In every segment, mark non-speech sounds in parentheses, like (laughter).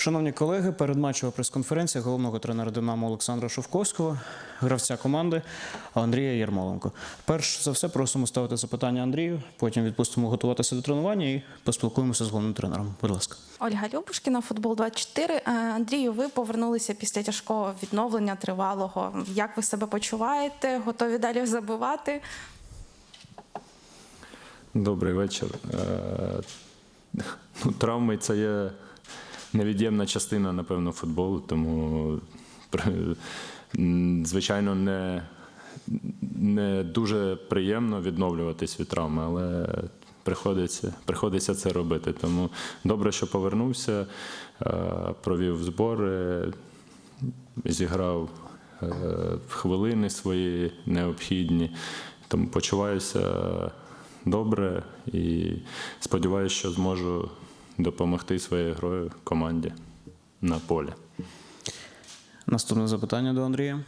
Шановні колеги, передматчева прес-конференція головного тренера Динамо Олександра Шовковського, гравця команди Андрія Єрмоленко. Перш за все, просимо ставити запитання Андрію, потім відпустимо готуватися до тренування і поспілкуємося з головним тренером. Будь ласка. Ольга Любушкіна, футбол 24. Е, Андрію, ви повернулися після тяжкого відновлення тривалого. Як ви себе почуваєте? Готові далі забивати? Добрий вечір. Е, Ну, травми це є невід'ємна частина, напевно, футболу, тому, звичайно, не, не дуже приємно відновлюватись від травми, але приходиться, приходиться це робити. Тому добре, що повернувся, е, провів збори, зіграв е, хвилини свої необхідні, тому почуваюся добре і сподіваюся, що зможу допомогти своєю грою команді на полі. Наступне запитання до Андрія.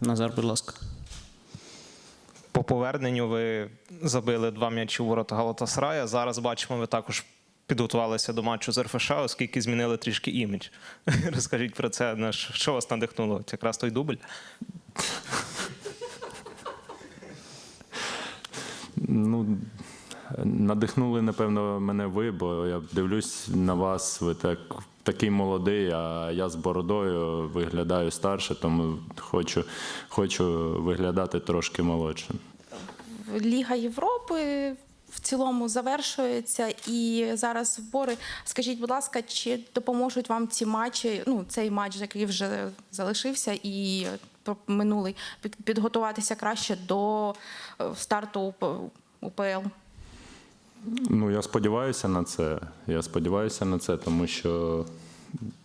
Назар, будь ласка. По поверненню ви забили два м'ячі у ворота Галатасарая. Зараз бачимо, ви також підготувалися до матчу з РФШ, оскільки змінили трішки імідж. (laughs) Розкажіть про це, що що вас надихнуло? Це якраз той дубль. Ну, надихнули, напевно, мене ви, бо я дивлюсь на вас, ви так, такий молодий, а я з бородою виглядаю старше, тому хочу, хочу виглядати трошки молодшим. Ліга Європи в цілому завершується і зараз збори. Скажіть, будь ласка, чи допоможуть вам ці матчі? Ну, цей матч, який вже залишився, і минулий підготуватися краще до е, старту УПЛ? Ну, я сподіваюся на це. Я сподіваюся на це, тому що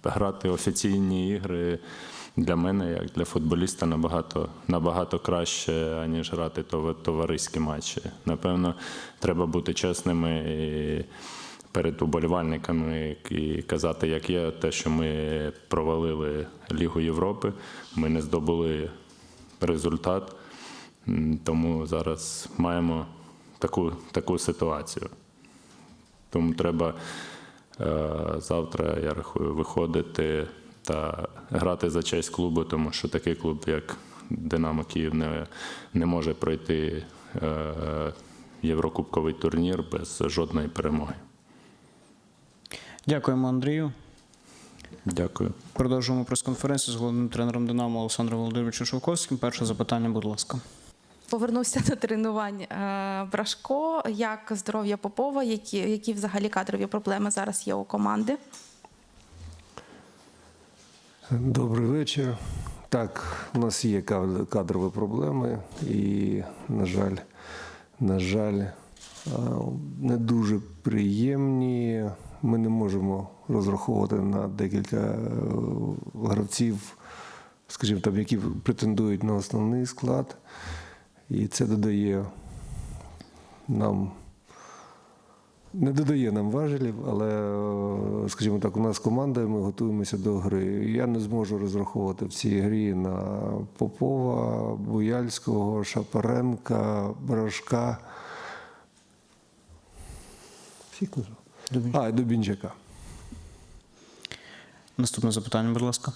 грати офіційні ігри для мене, як для футболіста, набагато, набагато краще, аніж грати товариські матчі. Напевно, треба бути чесними і перед уболівальниками і казати, як є, те, що ми провалили Лігу Європи, ми не здобули результат. Тому зараз маємо таку, таку ситуацію. Тому треба е, завтра, я рахую, виходити та грати за честь клубу, тому що такий клуб, як Динамо Київ, не, не може пройти е, Єврокубковий турнір без жодної перемоги. Дякуємо, Андрію. Дякую. Продовжуємо прес-конференцію з головним тренером Динамо Олександром Володимировичем Шовковським. Перше запитання, будь ласка. Повернувся до тренувань е, Брашко. Як здоров'я Попова? Які, які взагалі кадрові проблеми зараз є у команди? Добрий вечір. Так, у нас є кадрові проблеми, і, на жаль, на жаль, не дуже приємні. Ми не можемо розраховувати на декілька е, гравців, скажімо так, які претендують на основний склад. І це додає нам не додає нам важелів, але, е, скажімо так, у нас команда, і ми готуємося до гри. Я не зможу розраховувати в цій грі на Попова, Буяльського, Шапаренка, Брашка. А, Дубінчака. Наступне запитання, будь ласка.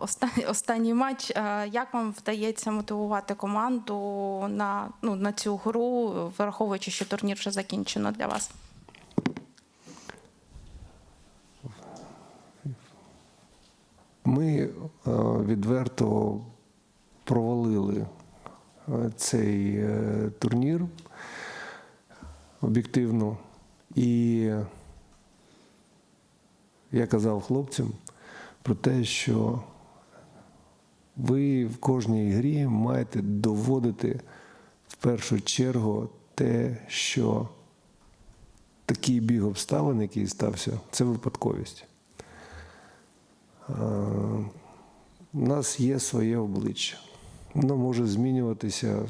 Останній, останній матч. Як вам вдається мотивувати команду на, ну, на цю гру, враховуючи, що турнір вже закінчено для вас? Ми е, відверто провалили е, цей е, турнір об'єктивно. І я казав хлопцям про те, що ви в кожній грі маєте доводити в першу чергу те, що такий біг обставин, який стався, це випадковість. У нас є своє обличчя. Воно може змінюватися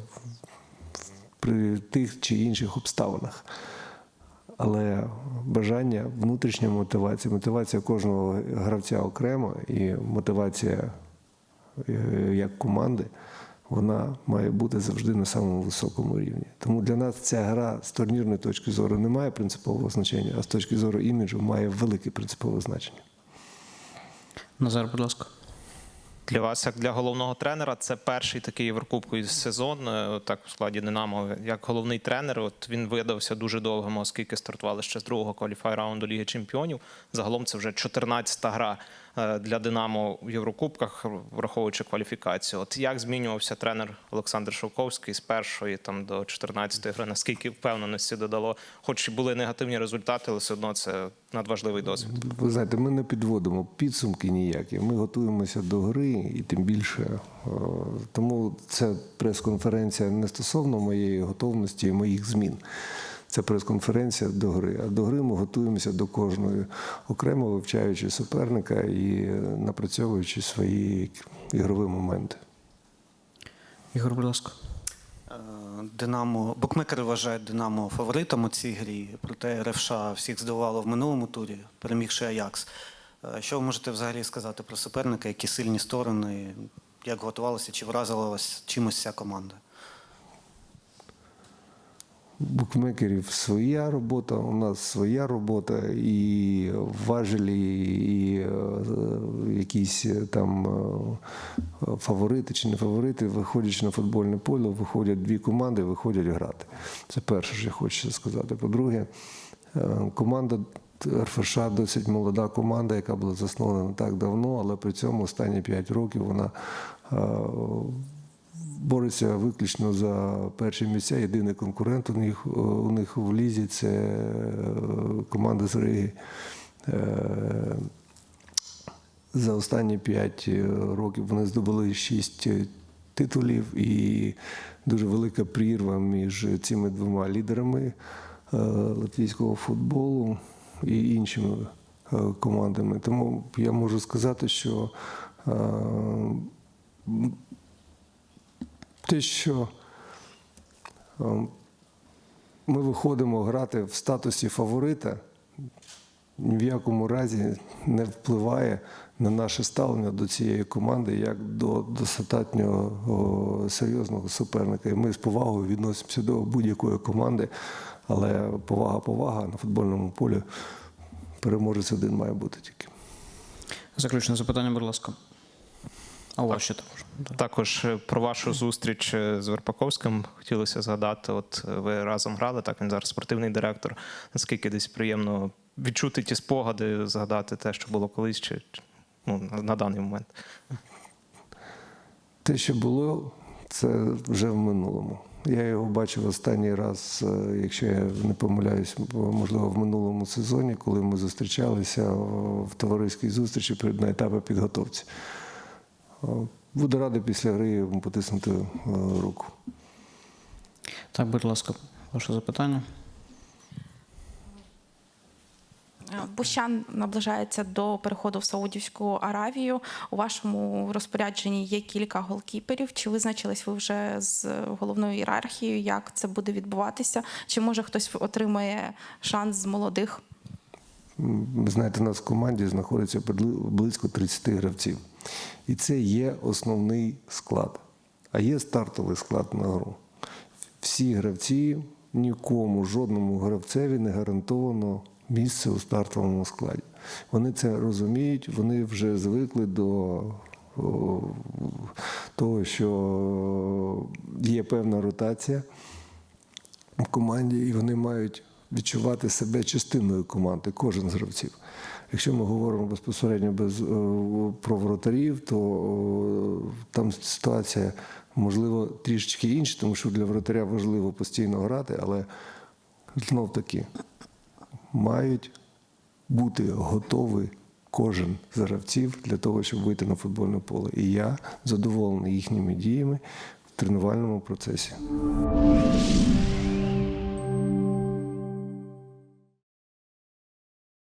при тих чи інших обставинах. Але бажання, внутрішня мотивація, мотивація кожного гравця окремо і мотивація е, як команди, вона має бути завжди на самому високому рівні. Тому для нас ця гра з турнірної точки зору не має принципового значення, а з точки зору іміджу має велике принципове значення. Назар, будь ласка. Для вас, як для головного тренера, це перший такий Єврокубковий сезон, е, так в складі Динамо. Як головний тренер, от він видався дуже довгим, оскільки стартували ще з другого кваліфай раунду Ліги Чемпіонів. Загалом це вже 14-та гра для Динамо в Єврокубках, враховуючи кваліфікацію. От як змінювався тренер Олександр Шовковський з першої там до 14-ї гри? Наскільки впевненості додало? Хоч і були негативні результати, але все одно це надважливий досвід. Ви знаєте, ми не підводимо підсумки ніякі. Ми готуємося до гри і тим більше. е, Тому це прес-конференція не стосовно моєї готовності і моїх змін. Це прес-конференція до гри. А до гри ми готуємося до кожної окремо вивчаючи суперника і напрацьовуючи свої ігрові моменти. Ігор, будь ласка. Е, Динамо, букмекери вважають Динамо фаворитом у цій грі, проте РФШ всіх здивувало в минулому турі, перемігши Аякс. Е, Що ви можете взагалі сказати про суперника, які сильні сторони, як готувалася, чи вразила вас чимось ця команда? Букмекерів своя робота, у нас своя робота, і важелі, і е, якісь е, там е, фаворити чи не фаворити, виходячи на футбольне поле, виходять дві команди, виходять грати. Це перше, що я хочу сказати. По-друге, команда. РФШ досить молода команда, яка була заснована не так давно, але при цьому останні 5 років вона бореться виключно за перші місця. Єдиний конкурент у них, у них в лізі це е, команда з Риги. Е, За останні 5 років вони здобули 6 титулів, і дуже велика прірва між цими двома лідерами е, латвійського футболу і іншими е, командами. Тому я можу сказати, що е, те, що е, ми виходимо грати в статусі фаворита, ні в якому разі не впливає на наше ставлення до цієї команди як до достатньо серйозного суперника. І ми з повагою відносимося до будь-якої команди, але повага, повага на футбольному полі переможець один має бути тільки. Заключне запитання, будь ласка. А у вас ще також. Також е, про вашу зустріч е, з Верпаковським хотілося згадати. От е, ви разом грали, так він зараз спортивний директор. Наскільки десь приємно відчути ті спогади, згадати те, що було колись, чи ну, на- даний момент. Те, що було, це вже в минулому. Я його бачив останній раз, якщо я не помиляюсь, можливо, в минулому сезоні, коли ми зустрічалися в товариській зустрічі на етапі підготовці. О, Буду радий після гри потиснути е, руку. Так, будь ласка, ваше запитання. Бущан наближається до переходу в Саудівську Аравію. У вашому розпорядженні є кілька голкіперів. Чи визначились ви вже з головною ієрархією, як це буде відбуватися? Чи може хтось отримає шанс з молодих? Ви знаєте, у нас в команді знаходиться близько 30 гравців. І це є основний склад. А є стартовий склад на гру. Всі гравці, нікому, жодному гравцеві не гарантовано місце у стартовому складі. Вони це розуміють, вони вже звикли до того, що є певна ротація в команді, і вони мають відчувати себе частиною команди, кожен з гравців. Якщо ми говоримо безпосередньо без, е, про воротарів, то е, там ситуація можливо трішечки інша, тому що для воротаря важливо постійно грати, але знов таки мають бути готові кожен з гравців для того, щоб вийти на футбольне поле. І я задоволений їхніми діями в тренувальному процесі.